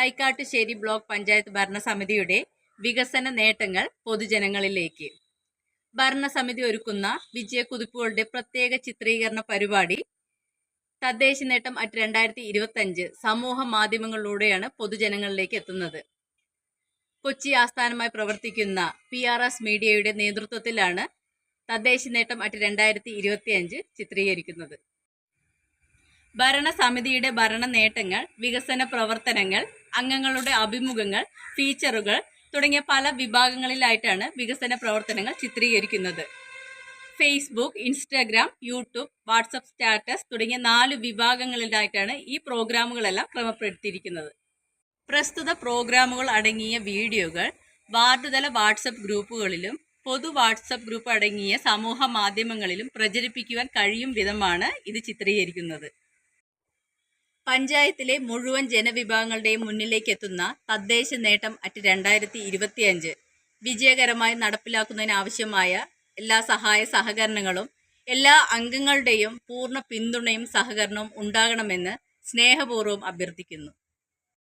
Thaikkattussery block panchayat ഭരണസമിതിയുടെ വികസന നേട്ടങ്ങൾ പൊതുജനങ്ങളിലേക്ക്. ഭരണസമിതി ഒരുക്കുന്ന വിജയക്കുതിപ്പുകളുടെ പ്രത്യേക ചിത്രീകരണ പരിപാടി തദ്ദേശ നേട്ടം അറ്റ് രണ്ടായിരത്തി ഇരുപത്തഞ്ച് സമൂഹ മാധ്യമങ്ങളിലൂടെയാണ് പൊതുജനങ്ങളിലേക്ക് എത്തുന്നത്. കൊച്ചി ആസ്ഥാനമായി പ്രവർത്തിക്കുന്ന പി ആർ എസ് മീഡിയയുടെ നേതൃത്വത്തിലാണ് തദ്ദേശ നേട്ടം അറ്റ് രണ്ടായിരത്തി ഇരുപത്തിയഞ്ച് ചിത്രീകരിക്കുന്നത്. ഭരണസമിതിയുടെ ഭരണ നേട്ടങ്ങൾ വികസന പ്രവർത്തനങ്ങൾ അംഗങ്ങളുടെ അഭിമുഖങ്ങൾ ഫീച്ചറുകൾ തുടങ്ങിയ പല വിഭാഗങ്ങളിലായിട്ടാണ് വികസന പ്രവർത്തനങ്ങൾ ചിത്രീകരിക്കുന്നത്. Facebook Instagram YouTube WhatsApp status തുടങ്ങിയ നാല് വിഭാഗങ്ങളിലായിട്ടാണ് ഈ പ്രോഗ്രാമുകളെല്ലാം ക്രമപ്പെടുത്തിയിരിക്കുന്നത്. പ്രസ്തുത പ്രോഗ്രാമുകൾ അടങ്ങിയ വീഡിയോകൾ വാർഡ് തല വാട്സപ്പ് ഗ്രൂപ്പുകളിലും പൊതു വാട്സപ്പ് ഗ്രൂപ്പ് അടങ്ങിയ സമൂഹ മാധ്യമങ്ങളിലും പ്രചരിപ്പിക്കുവാൻ കഴിയും വിധമാണ് ഇത് ചിത്രീകരിക്കുന്നത്. പഞ്ചായത്തിലെ മുഴുവൻ ജനവിഭാഗങ്ങളുടെയും മുന്നിലേക്ക് എത്തുന്ന തദ്ദേശ നേട്ടം അറ്റ് രണ്ടായിരത്തി ഇരുപത്തിയഞ്ച് വിജയകരമായി നടപ്പിലാക്കുന്നതിനാവശ്യമായ എല്ലാ സഹായ സഹകരണങ്ങളും എല്ലാ അംഗങ്ങളുടെയും പൂർണ പിന്തുണയും സഹകരണവും ഉണ്ടാകണമെന്ന് സ്നേഹപൂർവം അഭ്യർത്ഥിക്കുന്നു.